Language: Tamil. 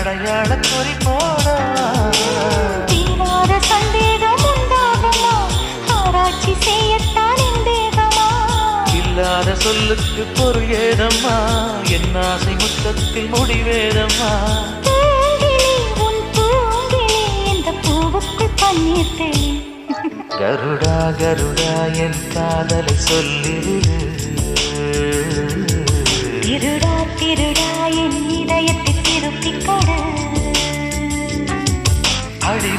அடையாள குறி போட. தீராத சந்தேகம் உண்டாகுமா? ஆராய்ச்சி செய்யத்தான் தேகமா இல்லாத சொல்லுக்கு பொருள் ஏதம்மா? என் ஆசை முத்தத்தில் முடிவேதம்மா? கருடா கருடா என் காதலை சொல்லிடு திருடா திருடா